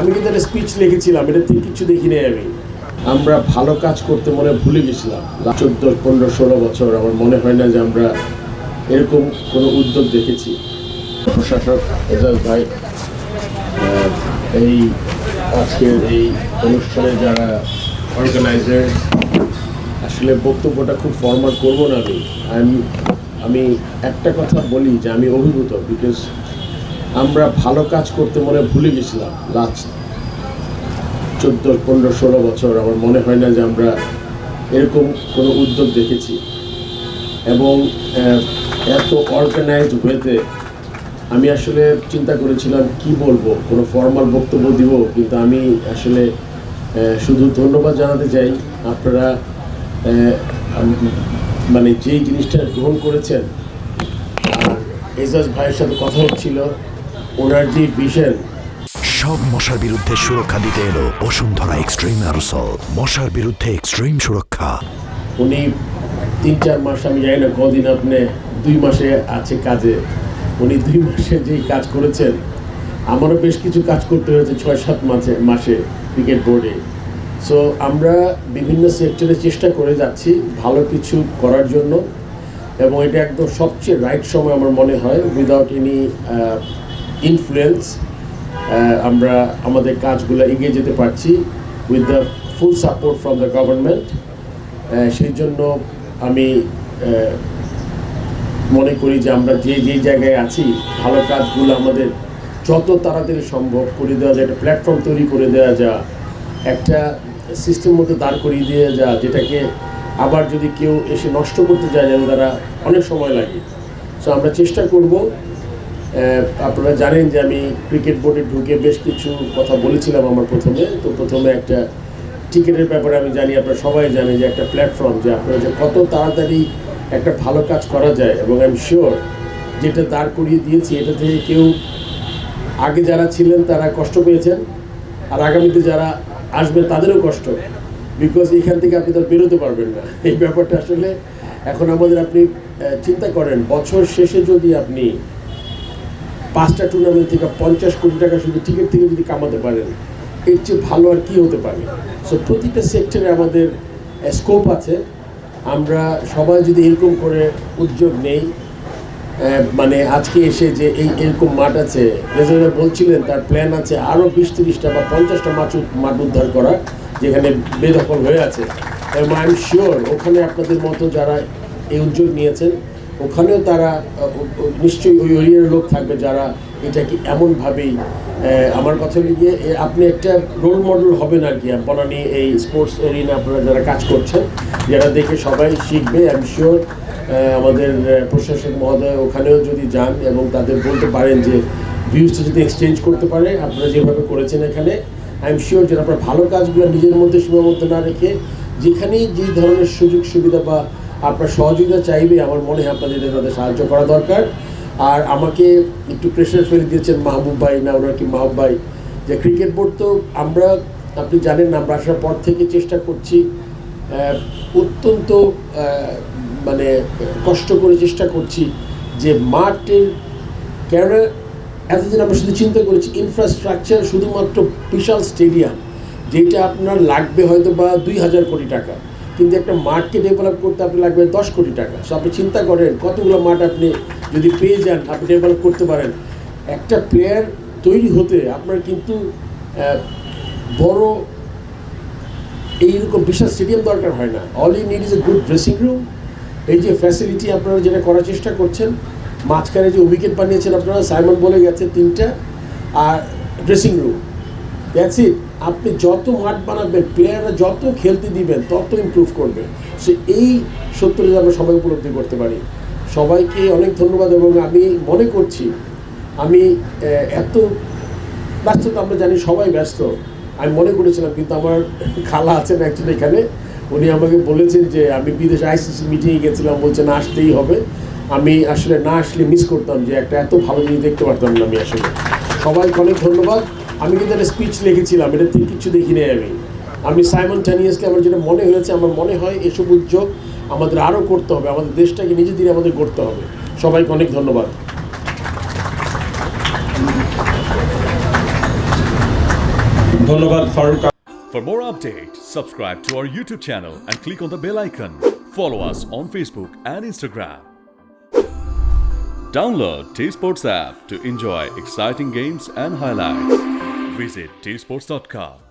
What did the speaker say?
আমি কিন্তু একটা স্পিচ লিখেছিলাম, এটা থেকে কিছু দেখি নাই আমি। আমরা ভালো কাজ করতে মনে ভুলে গেছিলাম। চোদ্দ, পনেরো, ষোলো বছর আমার মনে হয় না যে আমরা এরকম কোনো উদ্যোগ দেখেছি। প্রশাসক এজাজ ভাই এই আজকের এই অনুষ্ঠানে যারা অর্গানাইজার আসলে বক্তব্যটা খুব ফর্মাল করব না আমি। আমি একটা কথা বলি যে আমি অভিভূত বিকজ আমরা ভালো কাজ করতে মনে ভুলে গেছিলাম লাস্ট চোদ্দ, পনেরো, ষোলো বছর। আমার মনে হয় না যে আমরা এরকম কোনো উদ্যোগ দেখেছি। এবং এত অর্গানাইজড ওয়েতে আমি আসলে চিন্তা করেছিলাম কি বলব, কোনো ফর্মাল বক্তব্য দিব, কিন্তু আমি আসলে শুধু ধন্যবাদ জানাতে চাই। আপনারা মানে যেই জিনিসটা গ্রহণ করেছেন এজাজ ভাইয়ের সাথে কথা হচ্ছিল ওনার যে ভিশন সব মশার বিরুদ্ধে সুরক্ষা দিতে এলো বসুন্ধরা এক্সট্রিম অ্যারোসল মশার বিরুদ্ধে এক্সট্রিম সুরক্ষা। উনি তিন চার মাস আমি জানি না কদিন আপনি দুই মাসে আছে কাজে। উনি দুই মাসে যেই কাজ করেছেন আমারও বেশ কিছু কাজ করতে হয়েছে ছয় সাত মাসে মাসে ক্রিকেট বোর্ডে। সো আমরা বিভিন্ন সেক্টরে চেষ্টা করে যাচ্ছি ভালো কিছু করার জন্য। এবং এটা একদম সবচেয়ে রাইট সময় আমার মনে হয় উইদাউট এনি ইনফ্লুয়েন্স আমরা আমাদের কাজগুলো এগিয়ে যেতে পারছি with the full support from the government সেই জন্য আমি মনে করি যে আমরা যে যে জায়গায় আছি, ভালো কাজগুলো আমাদের যত তাড়াতাড়ি সম্ভব করে দেওয়া যায়, একটা প্ল্যাটফর্ম তৈরি করে দেওয়া যা, একটা সিস্টেম মধ্যে দাঁড় করিয়ে দেওয়া যা, যেটাকে আবার যদি কেউ এসে নষ্ট করতে যায় যেন তারা অনেক সময় লাগে। সো আমরা চেষ্টা করব আপনারা জানেন যে আমি ক্রিকেট বোর্ডে ঢুকে বেশ কিছু কথা বলেছিলাম আমার প্রথমে। তো প্রথমে একটা টিকিটের ব্যাপারে আমি জানি, আপনারা সবাই জানেন যে একটা প্ল্যাটফর্ম যে আপনারা যে কত তাড়াতাড়ি একটা ভালো কাজ করা যায়। এবং আই এম শিওর যেটা দাঁড় করিয়ে দিয়েছি, এটা থেকে কেউ আগে যারা ছিলেন তারা কষ্ট পেয়েছেন। আর আগামীতে যারা আসবে তাদেরও কষ্ট। বিকজ এখান থেকে আপনি তো বেরোতে পারবেন না। এই ব্যাপারটা আসলে এখন আমাদের আপনি চিন্তা করেন, বছর শেষে যদি আপনি পাঁচটা টুর্নামেন্ট থেকে পঞ্চাশ কোটি টাকা শুধু টিকিট থেকে যদি কামাতে পারেন, এর চেয়ে ভালো আর কি হতে পারে? সো প্রতিটা সেক্টরে আমাদের স্কোপ আছে। আমরা সবাই যদি এরকম করে উদ্যোগ নেই মানে আজকে এসে যে এই এরকম মাঠ আছে রেজারে বলছিলেন, তার প্ল্যান আছে আরও বিশ তিরিশটা বা পঞ্চাশটা মাছ মাঠ উদ্ধার করা, যেখানে বেদখল হয়ে আছে। এবং আই এম শিওর ওখানে আপনাদের মতো যারা এই উদ্যোগ নিয়েছেন ওখানেও তারা নিশ্চয়ই ওই এরিয়ার লোক থাকবে যারা এটাকে এমনভাবেই আমার কথা হলো গিয়ে আপনি একটা রোল মডেল হবেন আর কি বনানি এই স্পোর্টস এরিনা আপনারা যারা কাজ করছেন, যারা দেখে সবাই শিখবে আই এম শিওর আমাদের প্রশাসক মহোদয় ওখানেও যদি যান এবং তাদের বলতে পারেন যে ভিউজটা যদি এক্সচেঞ্জ করতে পারে, আপনারা যেভাবে করেছেন এখানে আই এম শিওর যে আপনার ভালো কাজগুলো নিজের মধ্যে সীমাবদ্ধ না রেখে, যেখানেই যে ধরনের সুযোগ সুবিধা বা আপনার সহযোগিতা চাইবে, আমার মনে হয় আপনাদের তাদের সাহায্য করা দরকার। আর আমাকে একটু প্রেশার ফেলে দিয়েছেন মাহবুব ভাই না ওনার কি মাহবুব ভাই? যে ক্রিকেট বোর্ড তো আমরা, আপনি জানেন না, আমরা আসার পর থেকে চেষ্টা করছি অত্যন্ত মানে কষ্ট করে চেষ্টা করছি যে মাঠের কেননা এতদিন আমরা শুধু চিন্তা করেছি ইনফ্রাস্ট্রাকচার শুধুমাত্র বিশাল স্টেডিয়াম যেটা আপনার লাগবে হয়তো বা দুই হাজার কোটি টাকা। কিন্তু একটা মাঠকে ডেভেলপ করতে আপনি লাগবে দশ কোটি টাকা। সো আপনি চিন্তা করেন, কতগুলো মাঠ আপনি যদি পেয়ে যান, আপনি ডেভেলপ করতে পারেন। একটা প্লেয়ার তৈরি হতে আপনার কিন্তু বড় এইরকম বিশাল স্টেডিয়াম দরকার হয় না। All you need is a good dressing room এই যে ফ্যাসিলিটি আপনারা যেটা করার চেষ্টা করছেন, মাঝখানে যে উইকেট বানিয়েছেন আপনারা সাইমন বলে গেছে তিনটা, আর ড্রেসিং রুম দ্যাটস ইট আপনি যত মাঠ বানাবেন প্লেয়াররা যত খেলতে দিবেন, তত ইমপ্রুভ করবে। সে এই সত্যটা আমরা সবাই উপলব্ধি করতে পারি। সবাইকে অনেক ধন্যবাদ এবং আমি মনে করছি, আমি এত ব্যস্ত তো আমরা জানি সবাই ব্যস্ত। আমি মনে করেছিলাম, কিন্তু আমার খালা আছেন অ্যাকচুয়ালি এখানে। উনি আমাকে বলেছেন যে, আমি বিদেশে আইসিসি মিটিংয়ে গেছিলাম বলছেন আসতেই হবে। আমি আসলে না আসলে মিস করতাম যে, একটা এত ভালো জিনিস দেখতে পারতাম না আমি আসলে। সবাইকে অনেক ধন্যবাদ। আমি কিন্তু একটা স্পিচ লিখেছিলাম এটা থেকে কিছু দেখি নাই আমি আমি সাইমন টানিয়াসকে আমার যেটা মনে হয়েছে আমার মনে হয় এসব উদ্যোগ আমাদের আরও করতে হবে আমাদের দেশটাকে নিজে দিয়ে আমাদের করতে হবে সবাইকে অনেক ধন্যবাদ ধন্যবাদ Faruk For more updates, subscribe to our YouTube channel and click on the bell icon. Follow us on Facebook and Instagram. Download T Sports app to enjoy exciting games and highlights. Visit tsports.com.